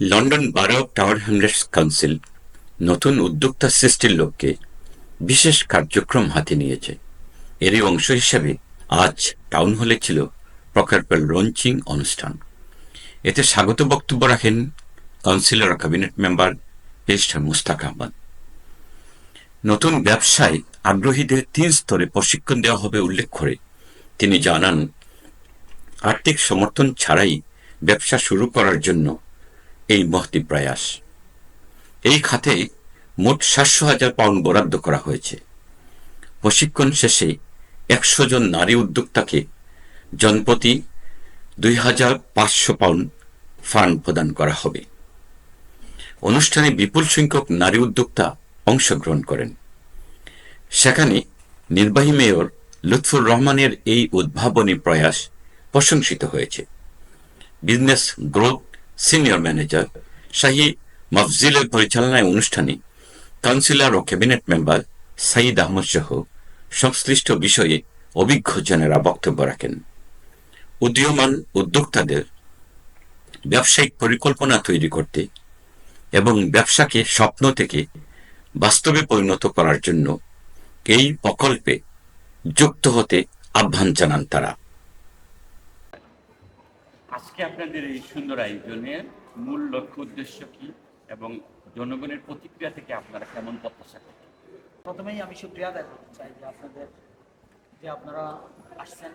London বারো tower Hamlets council নতুন উদ্যোক্তা সৃষ্টির লক্ষ্যে বিশেষ কার্যক্রম হাতে নিয়েছে। এরই অংশ হিসাবে আজ টাউন হলে ছিল প্রকল্পের লঞ্চিং অনুষ্ঠান। এতে স্বাগত বক্তব্য রাখেন কাউন্সিলর ক্যাবিনেট মেম্বার পেস্টার মুস্তাক আহমদ। নতুন ব্যবসায় আগ্রহীদের তিন স্তরে প্রশিক্ষণ দেওয়া হবে উল্লেখ করে তিনি জানান, আর্থিক সমর্থন ছাড়াই ব্যবসা শুরু করার জন্য এই মহতি প্রয়াস। এই খাতে মোট সাতশো হাজার পাউন্ড বরাদ্দ করা হয়েছে। প্রশিক্ষণ শেষে একশো জন নারী উদ্যোক্তাকে জনপ্রতি দুই হাজার পাঁচশো পাউন্ড ফান্ড প্রদান করা হবে। অনুষ্ঠানে বিপুল সংখ্যক নারী উদ্যোক্তা অংশগ্রহণ করেন। সেখানে নির্বাহী মেয়র লুৎফুর রহমানের এই উদ্ভাবনী প্রয়াস প্রশংসিত হয়েছে। Business growth senior manager Shahi মফজিলের পরিচালনায় অনুষ্ঠানে কাউন্সিলর ও ক্যাবিনেট মেম্বার সাইদ আহমদ সহ সংশ্লিষ্ট বিষয়ে অভিজ্ঞজনেরা বক্তব্য রাখেন। উদীয়মান উদ্যোক্তাদের ব্যবসায়িক পরিকল্পনা তৈরি করতে এবং ব্যবসাকে স্বপ্ন থেকে বাস্তবে পরিণত করার জন্য এই প্রকল্পে যুক্ত হতে আহ্বান জানান তারা। আজকে আপনাদের এই সুন্দর আয়োজনের মূল লক্ষ্য উদ্দেশ্য কি এবং জনগণের প্রতিক্রিয়া থেকে আপনারা কেমন প্রত্যাশা করেন প্রথমেই আমি সুক্রিয়া আদায় করতে চাই যে আপনাদের, যে আপনারা আসছেন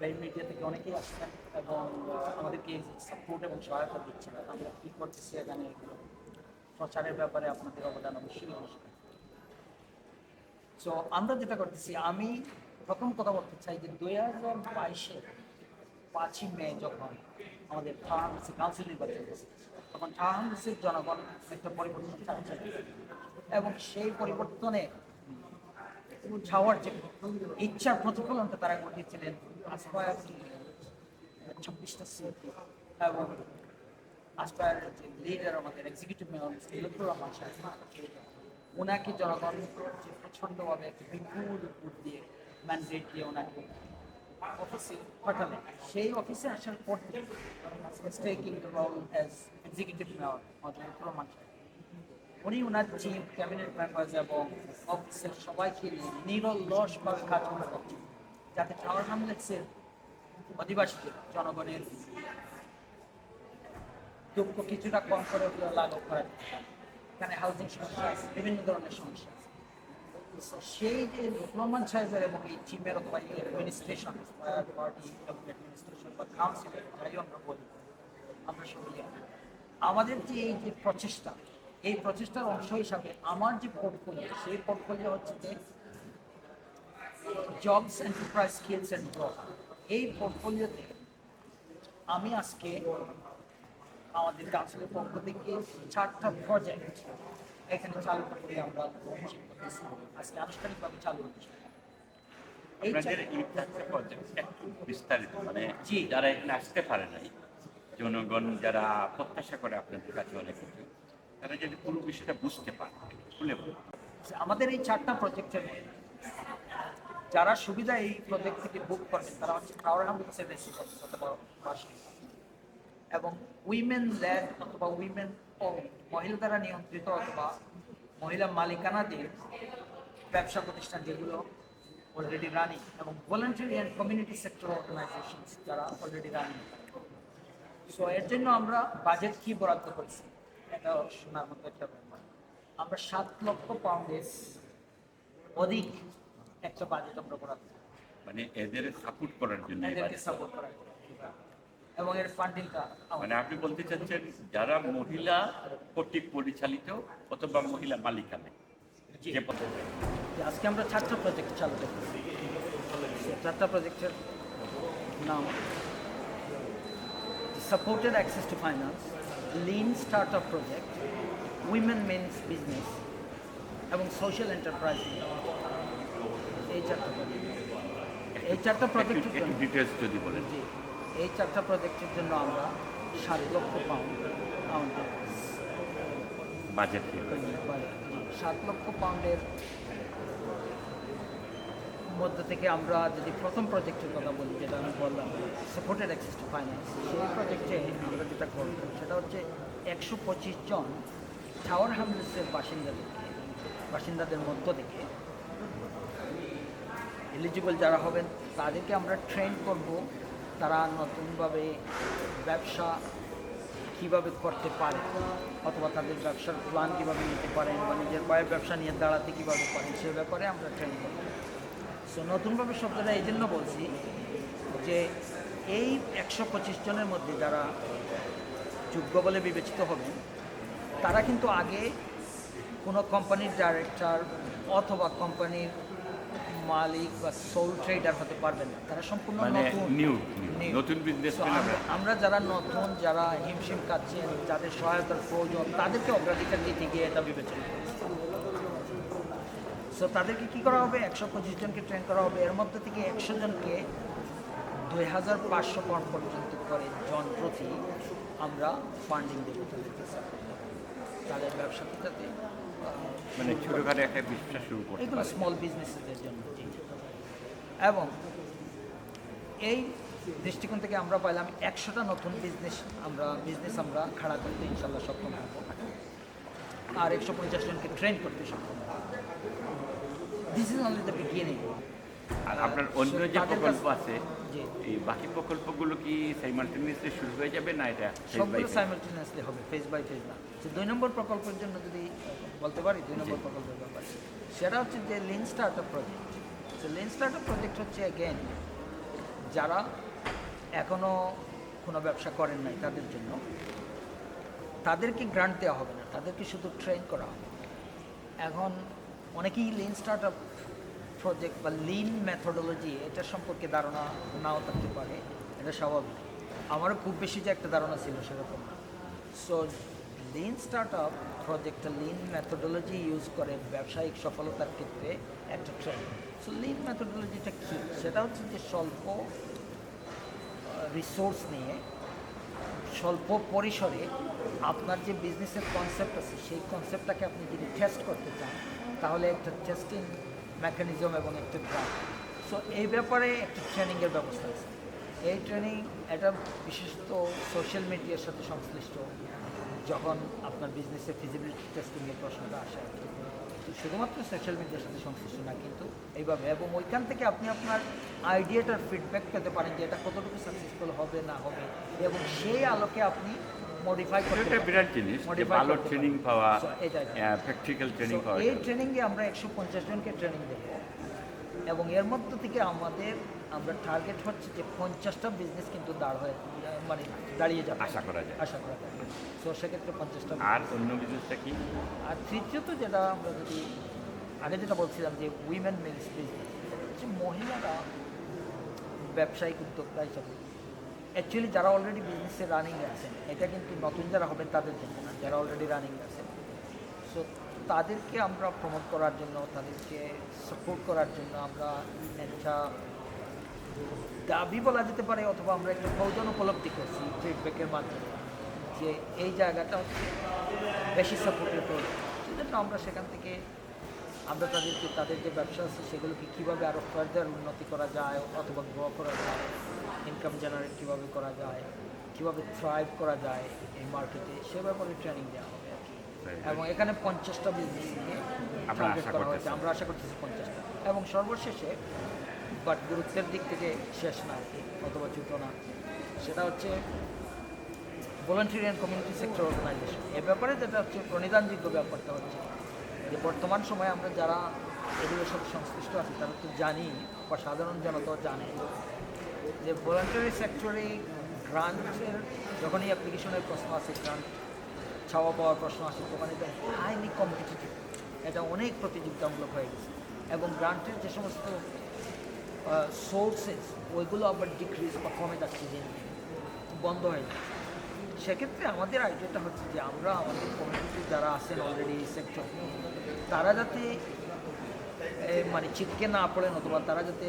বেল মিডিয়া থেকে অনেকেই আসছেন এবং আমাদেরকে সাপোর্ট এবং সহায়তা দিচ্ছেন। আমরা কী করতেছি এখানে প্রচারের ব্যাপারে আপনাদের অবদান অবশ্যই অবশ্যই সো আমরা যেটা করতেছি, আমি প্রথম কথা বলতে চাই যে দুই হাজার বাইশে পাঁচই মে যখন আমাদের ফার্মেসি কাউন্সিল নির্বাচন হয়েছে, তখন ফার্মেসির জনগণ একটা পরিবর্তন চাচ্ছে এবং সেই পরিবর্তনে যাওয়ার যে ইচ্ছার প্রতিফলনটা তারা ঘটিয়েছিলেন আসপায়ার ছাব্বিশটা সিট এবং আসপায়ার যে লিডার আমাদের এক্সিকিউটিভ মেয়র লুৎফুর রহমান সাহেব ওনাকে জনগণ যে প্রচণ্ডভাবে বিপুল দিয়ে ম্যান্ডেট দিয়ে ওনাকে অফিসে পাঠালেন সেই অফিসে আসার পর উনি ওনার চিফ ক্যাবিনেট মেম্বার্স এবং অফিসের সবাইকে নিয়ে নিরলসভাবে কাজ করে যাচ্ছেন। যাতে টাওয়ার হামলেটসের অধিবাসীদের জনগণের দুঃখ কিছুটা কম করে লাঘব করা। এখানে হাউজিং সমস্যা বিভিন্ন ধরনের সমস্যা। সেই যে আমাদের যে এই যে প্রচেষ্টা, এই প্রচেষ্টার অংশ হিসাবে আমার যে পোর্টফোলিও সেই পোর্টফোলিও হচ্ছে যে jobs enterprise skills and growth এই পোর্টফোলিওতে আমি আজকে আমাদের কাউন্সিলের পক্ষ থেকে চারটা প্রজেক্ট এখানে চালু করে আমরা আজকে আনুষ্ঠানিকভাবে চালু হচ্ছে আপনাদের এই প্রজেক্ট একটু বিস্তারিত মানে জি। যারা এখানে আসতে পারে নাই জনগণ যারা প্রত্যাশা করে আপনাদের কাছে অনেক তারা যদি পুরো বিষয়টা বুঝতে পারে খুলে বলুন। আমাদের এই চারটা প্রজেক্টের যারা সুবিধা এই প্রজেক্ট থেকে বুক করবেন তারা হচ্ছে হামসের রেসিডেন্ট অথবা এবং উইমেন ল্যাড অথবা উইমেন ও মহিলা দ্বারা নিয়ন্ত্রিত অথবা মহিলা মালিকানাধীন ব্যবসা প্রতিষ্ঠান যেগুলো অলরেডি রানিং এবং voluntary and community sector organisation যারা অলরেডি রানিং সো এর জন্য আমরা বাজেট কি বরাদ্দ করেছি এটা শোনার মতো একটা ব্যাপার আমরা সাত লক্ষ পাউন্ডের অধিক একটা বাজেট আমরা বরাদ্দ। মানে এদের সাপোর্ট করার জন্য এদেরকে সাপোর্ট করার জন্য। এবং এর ফান্ডিংটা মানে আপনি বলতে চাচ্ছেন যারা মহিলা কর্তৃক পরিচালিত অথবা মহিলা মালিকানা। যে আজকে আমরা চারটা প্রজেক্ট চালু করছি চারটা প্রজেক্টের নাম supported access to finance lean startup project women men's business এবং সোশ্যাল এন্টারপ্রাইজ এই চারটা। এই চারটা প্রজেক্টের ডিটেলস যদি বলেন। এই চারটা প্রজেক্টের জন্য আমরা সাত লক্ষ পাউন্ড আমাদের বাজেট সাত লক্ষ পাউন্ডের মধ্য থেকে আমরা যদি প্রথম প্রজেক্টের কথা বলি যেটা আমি বললাম সাপোর্টেড অ্যাক্সেস টু ফাইন্যান্স সেই প্রজেক্টে আমরা যেটা করব সেটা হচ্ছে একশো পঁচিশ জন টাওয়ার হ্যামলেসের বাসিন্দাদেরকে বাসিন্দাদের মধ্য থেকে এলিজিবল যারা হবেন তাদেরকে আমরা ট্রেন করব তারা নতুনভাবে ব্যবসা কীভাবে করতে পারে, অথবা তাদের ব্যবসার প্ল্যান কীভাবে নিতে পারেন বা নিজের পায়ের ব্যবসা নিয়ে দাঁড়াতে কীভাবে পারেন সে ব্যাপারে আমরা ট্রেনিং করব। সো নতুনভাবে শব্দটা এই জন্য বলছি যে এই একশো পঁচিশ জনের মধ্যে যারা যোগ্য বলে বিবেচিত হবেন, তারা কিন্তু আগে কোনো কোম্পানির ডাইরেক্টর অথবা কোম্পানির মালিক বা সোল ট্রেডার হতে পারবেন না। তারা সম্পূর্ণ মানে নতুন। আমরা- যারা নতুন যারা হিমশিম কাচ্ছেন যাদের সহায়তার প্রয়োজন তাদেরকে অগ্রাধিকার দিতে গিয়ে এটা বিবেচনা সো তাদেরকে কি করা হবে? একশো পঁচিশ জনকে ট্রেন করা হবে। এর মধ্যে থেকে একশো জনকে দুই হাজার পাঁচশো পাউন্ড পর্যন্ত করে জন প্রতি আমরা ফান্ডিং দেবো তাদেরকে। তাদের ব্যবসাতে যাতে মানে ছোটখাটো একটা ব্যবসা শুরু করতে এগুলো স্মল জন্য এবং এই দৃষ্টিকোণ থেকে আমরা পাইলাম একশোটা নতুন বিজনেস আমরা বিজনেস আমরা খাড়া করতে ইনশাল্লাহ সক্ষম হব। আর একশো পঞ্চাশ জনকে ট্রেন করতে সক্ষম this is only the beginning আর আপনার অন্য যে প্রকল্প আছে এই বাকি প্রকল্পগুলো কি সাইমালটেনিয়াসলি শুরু হয়ে যাবে না এটা সবগুলো? সাইমালটেনিয়াসলি হবে ফেজ বাই ফেজ না। দুই নম্বর প্রকল্পের জন্য যদি বলতে পারি দুই নম্বর প্রকল্পের ব্যাপারে। সেটা হচ্ছে যে লিন স্টার্ট আপ প্রজেক্ট তো লিন স্টার্ট আপ প্রজেক্ট হচ্ছে অ্যাগেন যারা এখনও কোনো ব্যবসা করেন নাই তাদের জন্য তাদেরকে গ্রান্ট দেওয়া হবে না তাদেরকে শুধু ট্রেন করা হবে। এখন অনেকেই লিন স্টার্ট আপ প্রজেক্ট বা লিন মেথোডোলজি এটা সম্পর্কে ধারণা নাও থাকতে পারে, এটা স্বাভাবিক। আমারও খুব বেশি যে একটা ধারণা ছিল সেরকম না। সো লিন স্টার্ট আপ প্রজেক্টটা লিন মেথোডোলজি ইউজ করে ব্যবসায়িক সফলতার ক্ষেত্রে একটা ট্রেন সো লিন মেথোডোলজিটা কী? সেটা হচ্ছে যে স্বল্প রিসোর্স নিয়ে স্বল্প পরিসরে আপনার যে বিজনেসের কনসেপ্ট আছে, সেই কনসেপ্টটাকে আপনি যদি টেস্ট করতে চান, তাহলে একটা টেস্টিং মেকানিজম এবং একটা গ্রাফ সো এই ব্যাপারে একটা ট্রেনিংয়ের ব্যবস্থা আছে। এই ট্রেনিং এটা বিশেষত সোশ্যাল মিডিয়ার সাথে সংশ্লিষ্ট। যখন আপনার বিজনেসের ফিজিবিলিটি টেস্টিংয়ের প্রশ্নটা আসে শুধুমাত্র সোশ্যাল মিডিয়ার সাথে সংশ্লিষ্ট না, কিন্তু এইভাবে। এবং ওইখান থেকে আপনি আপনার আইডিয়াটার ফিডব্যাক পেতে পারেন যে এটা কতটুকু সাকসেসফুল হবে, না হবে। এবং সেই আলোকে আপনি মডিফাই করতে এটা বিরাট জিনিস যে ভালো ট্রেনিং পাওয়া প্র্যাকটিক্যাল ট্রেনিং পাওয়া এই ট্রেনিংয়ে আমরা একশো পঞ্চাশ জনকে ট্রেনিং দেব। এবং এর মধ্য থেকে আমাদের আমরা টার্গেট হচ্ছে যে পঞ্চাশটা বিজনেস কিন্তু দাঁড় হয়ে মানে দাঁড়িয়ে যাবে। আশা করা যায়। আশা করা যায়। তো সেক্ষেত্রে পঞ্চাশটা আর অন্য বিজনেসটা কি? আর তৃতীয়ত যেটা আমরা যদি আগে যেটা বলছিলাম যে উইমেন মিলস বিজনেস হচ্ছে মহিলারা ব্যবসায়িক উদ্যোক্তা হিসাবে অ্যাকচুয়ালি যারা অলরেডি বিজনেসে রানিং আছেন, এটা কিন্তু নতুন যারা হবেন তাদের জন্য না, যারা অলরেডি রানিং আছেন। সো তাদেরকে আমরা প্রমোট করার জন্য, তাদেরকে সাপোর্ট করার জন্য আমরা একটা দাবি বলা যেতে পারে, অথবা আমরা একটা প্রয়োজন উপলব্ধি করছি ফিডব্যাকের মাধ্যমে, যে এই জায়গাটা হচ্ছে বেশি সাপোর্টের প্রয়োজন সেজন্য আমরা সেখান থেকে আমরা তাদেরকে তাদের যে ব্যবসা আছে সেগুলোকে কীভাবে আরও ফার্দার উন্নতি করা যায় অথবা গ্রো করা যায় ইনকাম জেনারেট কীভাবে করা যায় কীভাবে থ্রাইভ করা যায় এই মার্কেটে সে ব্যাপারে ট্রেনিং দেওয়া হবে আর কি। এবং এখানে পঞ্চাশটা বিজনেস নিয়ে টার্গেট করা হয়েছে। আমরা আশা করতেছি পঞ্চাশটা। এবং সর্বশেষে বাট গুরুত্বের দিক থেকে শেষ না অথবা ছোট না সেটা হচ্ছে voluntary and community sector organisation এ ব্যাপারে যেটা হচ্ছে প্রণিধানযোগ্য ব্যাপারটা হচ্ছে যে বর্তমান সময়ে আমরা যারা এগুলোর সাথে সংশ্লিষ্ট আছি, তারা তো জানি, বা সাধারণ জনতাও জানে, যে ভলেন্টারি সেক্টরে গ্রান্টের যখনই অ্যাপ্লিকেশনের প্রশ্ন আসে গ্রান্ট ছাওয়া পাওয়ার প্রশ্ন আসে তখন এটা হাইলি কম্পিটিটিভ এটা অনেক প্রতিযোগিতামূলক হয়ে গেছে এবং গ্রান্টের যে সমস্ত সোর্সেস ওইগুলো আবার ডিক্রিজ বা কমে যাচ্ছে দিন। বন্ধ হয়ে যাচ্ছে সেক্ষেত্রে আমাদের আইডিয়াটা হচ্ছে যে আমরা আমাদের কমিউনিটি যারা আছেন অলরেডি সেক্টর তারা যাতে মানে ছিটকে না পড়েন অথবা তারা যাতে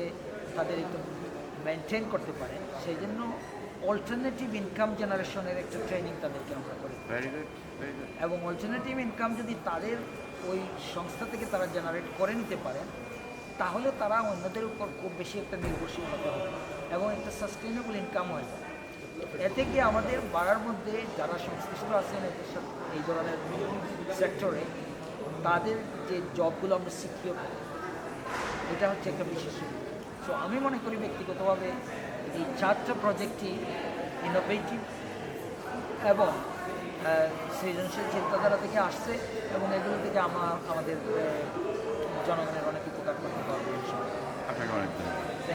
তাদের একটু মেনটেন করতে পারেন সেই জন্য অল্টারনেটিভ ইনকাম জেনারেশনের একটা ট্রেনিং তাদেরকে আমরা করি এবং অল্টারনেটিভ ইনকাম যদি তাদের ওই সংস্থা থেকে তারা জেনারেট করে নিতে পারেন তাহলে তারা অন্যদের উপর খুব বেশি একটা নির্ভরশীল হতে হবে এবং একটা সাস্টেইনেবল ইনকাম হয়ে হয়। এতে কি আমাদের বাড়ার মধ্যে যারা সংশ্লিষ্ট আছেন এই ধরনের সেক্টরে তাদের যে জবগুলো আমরা সিকিউর এটা হচ্ছে একটা বিশেষ সো আমি মনে করি ব্যক্তিগতভাবে এই চারটা প্রজেক্টটি ইনোভেটিভ এবং সৃজনশীল চিন্তাধারা থেকে আসছে এবং এগুলো থেকে আমার, আমাদের জনগণের অনেক উপকার করতে পারবে আপনাকে অনেক ধন্যবাদ।